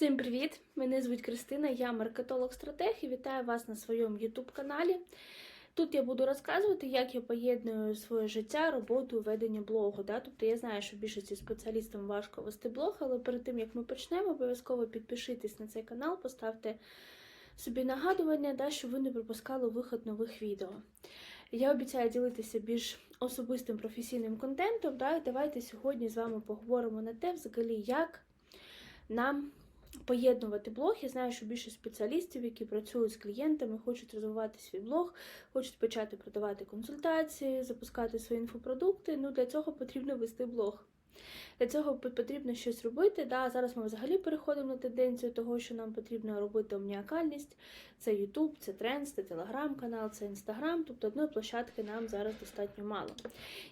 Всім привіт! Мене звуть Кристина, я маркетолог-стратег і вітаю вас на своєму YouTube каналі. Тут я буду розказувати, як я поєдную своє життя, роботу і ведення блогу. Да? Тобто я знаю, що більшості спеціалістам важко вести блог, але перед тим як ми почнемо, обов'язково підпишитесь на цей канал, поставте собі нагадування, да, щоб ви не пропускали виход нових відео. Я обіцяю ділитися більш особистим професійним контентом. Да? Давайте сьогодні з вами поговоримо на те, взагалі, як нам поєднувати блог. Я знаю, що більше спеціалістів, які працюють з клієнтами, хочуть розвивати свій блог, хочуть почати продавати консультації, запускати свої інфопродукти. Ну для цього потрібно вести блог. Для цього потрібно щось робити. Да, Зараз ми взагалі переходимо на тенденцію того, що нам потрібно робити омніакальність. Це YouTube, це Тренд, це Телеграм-канал, це Інстаграм, тобто одної площадки нам зараз достатньо мало.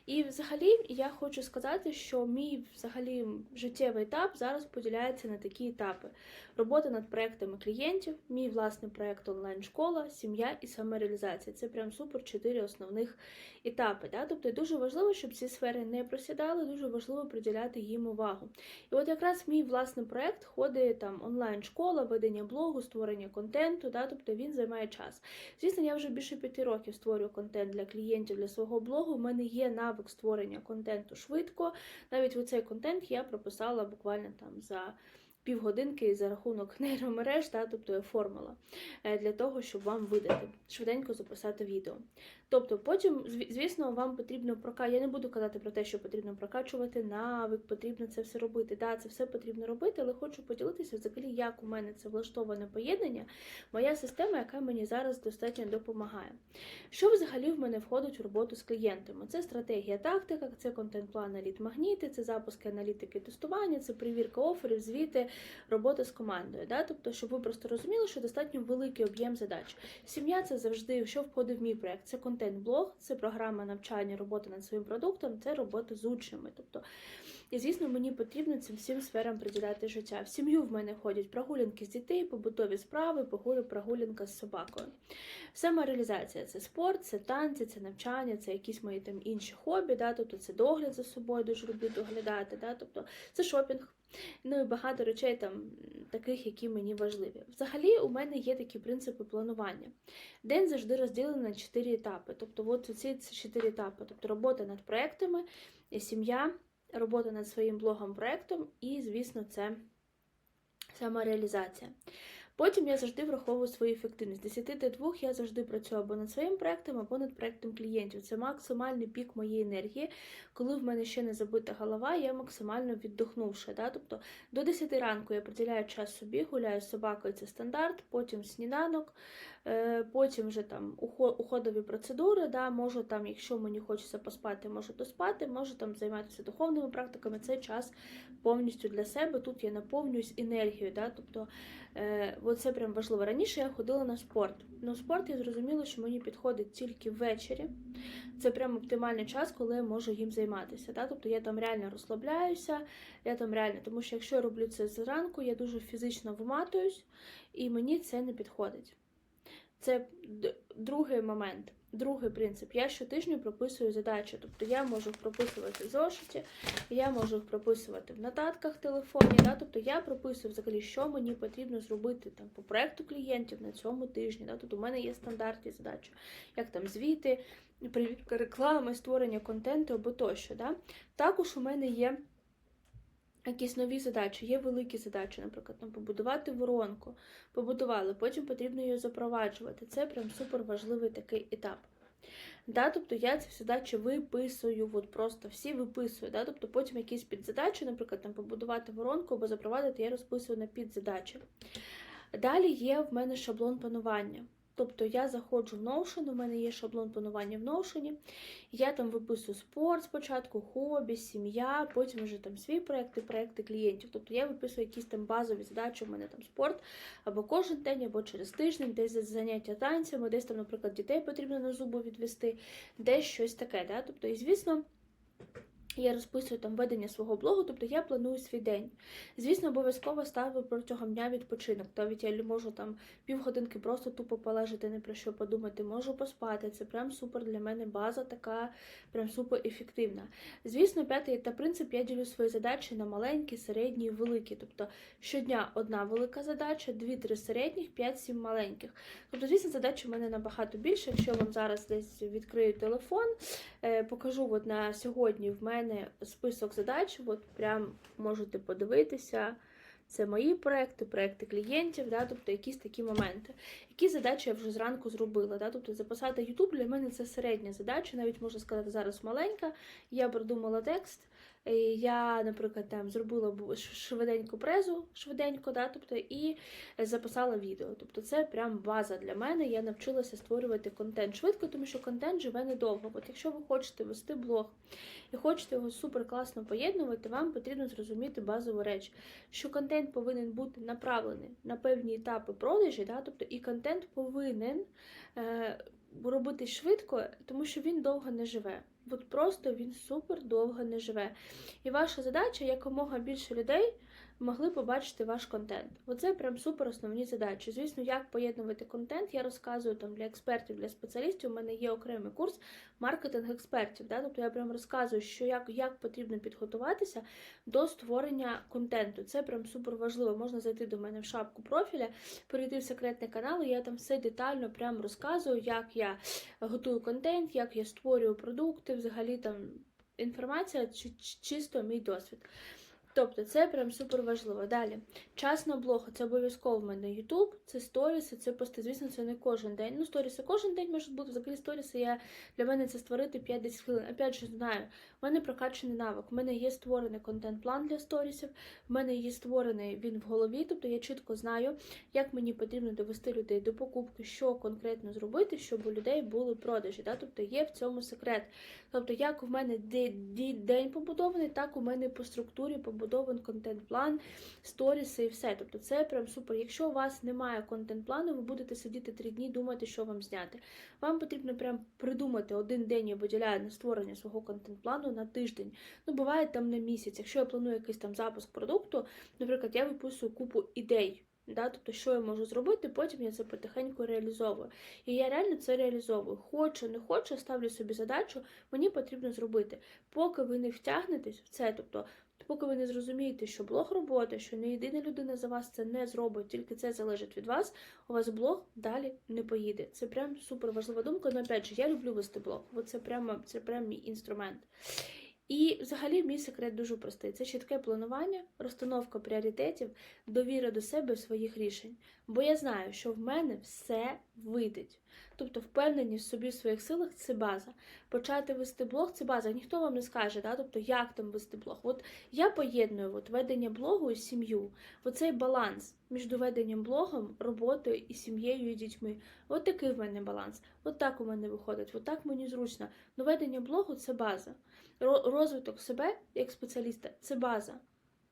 І взагалі я хочу сказати, що мій взагалі життєвий етап зараз поділяється на такі етапи: робота над проектами клієнтів, мій власний проект онлайн-школа, сім'я і самореалізація. Це прям супер чотири основних етапи. Да? Тобто дуже важливо, щоб ці сфери не просідали, дуже важливо приділяти їм увагу. І от якраз мій власний проект ходить там онлайн-школа, ведення блогу, створення контенту, да? тобто він займає час. Звісно, я вже більше п'яти років створюю контент для клієнтів для свого блогу. У мене є навик створення контенту швидко. Навіть у цей контент я прописала буквально там за. Півгодинки за рахунок нейромереж, та, тобто формула е, для того, щоб вам видати, швиденько записати відео. Тобто, потім, звісно, вам потрібно прокачувати. Я не буду казати про те, що потрібно прокачувати навик, потрібно це все робити. Да, це все потрібно робити, але хочу поділитися взагалі, як у мене це влаштоване поєднання, моя система, яка мені зараз достатньо допомагає. Що взагалі в мене входить у роботу з клієнтами? Це стратегія, тактика, це контент-план, лід магніти, це запуски аналітики, тестування, це перевірка оферів, звіти, робота з командою. Да? Тобто, щоб ви просто розуміли, що достатньо великий об'єм задач. Сім'я це завжди, що входить в мій проект. Це контент-блог, це програма навчання, роботи над своїм продуктом, це робота з учнями. Тобто, і звісно, мені потрібно цим всім сферам приділяти життя. В сім'ю в мене ходять прогулянки з дітей, побутові справи, прогулянка з собакою. Самореалізація це спорт, це танці, це навчання, це якісь мої там інші хобі, да? тобто це догляд за собою, дуже люблю доглядати, да? тобто це шопінг. Ну і багато речей там таких, які мені важливі. Взагалі, у мене є такі принципи планування. День завжди розділений на чотири етапи. Тобто, от ці чотири етапи. Тобто робота над проектами, сім'я, робота над своїм блогом проектом і, звісно, це самореалізація. Потім я завжди враховую свою ефективність. З 10 до 2 я завжди працюю або над своїм проектом, або над проектом клієнтів. Це максимальний пік моєї енергії. Коли в мене ще не забита голова, я максимально віддохнувши. Да? Тобто до 10 ранку я приділяю час собі, гуляю з собакою, це стандарт, потім сніданок, потім вже там уходові процедури. Да? Можу там, якщо мені хочеться поспати, можу доспати, можу там займатися духовними практиками. Це час повністю для себе. Тут я наповнююсь енергією. Да? Тобто, От це прям важливо. Раніше я ходила на спорт. На спорт я зрозуміла, що мені підходить тільки ввечері. Це прям оптимальний час, коли я можу їм займатися. Да? Тобто я там реально розслабляюся, я там реально, тому що якщо я роблю це зранку, я дуже фізично виматуюсь, і мені це не підходить. Це другий момент. Другий принцип. Я щотижня прописую задачі. Тобто я можу прописувати в зошиті, я можу прописувати в нотатках в телефоні. Да? Тобто я прописую взагалі, що мені потрібно зробити там по проекту клієнтів на цьому тижні. Да? Тобто у мене є стандартні задачі, як там звіти, привітка створення контенту або тощо. Да? Також у мене є. Якісь нові задачі, є великі задачі, наприклад, там побудувати воронку, побудували, потім потрібно її запроваджувати. Це прям супер важливий такий етап. Да, Тобто я ці задачі виписую, от просто всі виписую. Да? Тобто потім якісь підзадачі, наприклад, там побудувати воронку або запровадити, я розписую на підзадачі. Далі є в мене шаблон панування. Тобто я заходжу в Notion, у мене є шаблон панування в Notion, я там виписую спорт спочатку, хобі, сім'я, потім вже там свої проекти, проекти клієнтів. Тобто я виписую якісь там базові задачі, у мене там спорт або кожен день, або через тиждень, десь заняття танцями, десь там, наприклад, дітей потрібно на зубу відвести, десь щось таке. Да? Тобто, і звісно. Я розписую там ведення свого блогу, тобто я планую свій день. Звісно, обов'язково ставлю протягом дня відпочинок. Навіть я можу там півгодинки просто тупо полежати, не про що подумати, можу поспати. Це прям супер для мене база, така прям супер ефективна. Звісно, п'ятий та принцип я ділю свої задачі на маленькі, середні і великі. Тобто щодня одна велика задача, дві-три середніх, п'ять-сім маленьких. Тобто, звісно, задач у мене набагато більше. Якщо вам зараз десь відкрию телефон, е, покажу от на сьогодні в мене список задач, от прям можете подивитися. Це мої проекти, проекти клієнтів, да, тобто якісь такі моменти. Які задачі я вже зранку зробила. Да, тобто записати YouTube для мене це середня задача, навіть можна сказати, зараз маленька. Я придумала текст. е, Я, наприклад, там зробила швиденьку презу, швиденько, да, тобто, і записала відео. Тобто це прям база для мене. Я навчилася створювати контент швидко, тому що контент живе недовго. От якщо ви хочете вести блог і хочете його супер класно поєднувати, вам потрібно зрозуміти базову реч, що контент повинен бути направлений на певні етапи продажі, да, тобто і контент повинен е, робити швидко, тому що він довго не живе. От просто він супер довго не живе. І ваша задача якомога більше людей могли побачити ваш контент. Оце прям супер основні задачі. Звісно, як поєднувати контент, я розказую там для експертів, для спеціалістів. У мене є окремий курс маркетинг експертів. Да? Тобто я прям розказую, що як, як потрібно підготуватися до створення контенту. Це прям супер важливо. Можна зайти до мене в шапку профіля, перейти в секретний канал, і я там все детально прям розказую, як я готую контент, як я створюю продукти, взагалі там інформація, чи- чи- чисто мій досвід. Тобто це прям супер важливо. Далі, час на блог, це обов'язково в мене YouTube, це сторіси, це пости. Звісно, це не кожен день. Ну, сторіси кожен день можуть бути. Взагалі сторіси я для мене це створити 5-10 хвилин. Опять же, знаю, в мене прокачаний навик. У мене є створений контент-план для сторісів, в мене є створений він в голові, тобто я чітко знаю, як мені потрібно довести людей до покупки, що конкретно зробити, щоб у людей були продажі. Да? Тобто є в цьому секрет. Тобто, як у мене де- де- день побудований, так у мене по структурі побудований контент-план, сторіси і все. Тобто це прям супер. Якщо у вас немає контент-плану, ви будете сидіти три дні, думати, що вам зняти. Вам потрібно прям придумати один день я виділяю на створення свого контент-плану на тиждень. Ну, буває там на місяць. Якщо я планую якийсь там запуск продукту, наприклад, я виписую купу ідей. Да, тобто, що я можу зробити, потім я це потихеньку реалізовую. І я реально це реалізовую. Хочу, не хочу, ставлю собі задачу, мені потрібно зробити. Поки ви не втягнетесь в це, тобто, поки ви не зрозумієте, що блог роботи, що не єдина людина за вас це не зробить, тільки це залежить від вас, у вас блог далі не поїде. Це прям супер важлива думка. Ну, опять же, я люблю вести блог. От це прямо це прям мій інструмент. І взагалі мій секрет дуже простий: це чітке планування, розстановка пріоритетів, довіра до себе в своїх рішень. Бо я знаю, що в мене все вийде. Тобто, впевненість в собі в своїх силах це база. Почати вести блог це база. Ніхто вам не скаже, да? тобто, як там вести блог. От я поєдную от, ведення блогу і сім'ю. Оцей баланс між веденням блогом, роботою і сім'єю і дітьми. От такий в мене баланс. От так у мене виходить, от так мені зручно. Но ведення блогу це база. Ро- Розвиток себе як спеціаліста це база.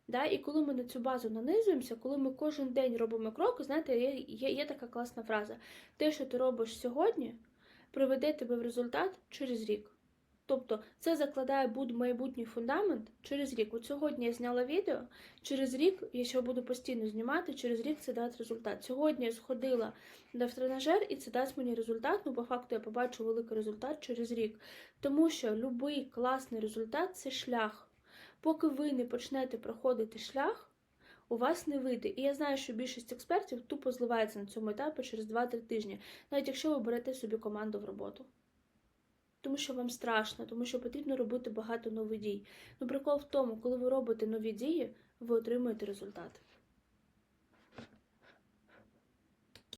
Да? І коли ми на цю базу нанизуємося, коли ми кожен день робимо крок, знаєте, є, є, є така класна фраза: те, що ти робиш сьогодні, приведе тебе в результат через рік. Тобто це закладає буд- майбутній фундамент через рік. От сьогодні я зняла відео, через рік я ще буду постійно знімати, через рік це дасть результат. Сьогодні я сходила в тренажер і це дасть мені результат. Ну, по факту я побачу великий результат через рік. Тому що будь-який класний результат це шлях. Поки ви не почнете проходити шлях, у вас не вийде. І я знаю, що більшість експертів тупо зливається на цьому етапі через 2-3 тижні, навіть якщо ви берете собі команду в роботу. Тому що вам страшно, тому що потрібно робити багато нових дій. Ну, прикол в тому, коли ви робите нові дії, ви отримуєте результат.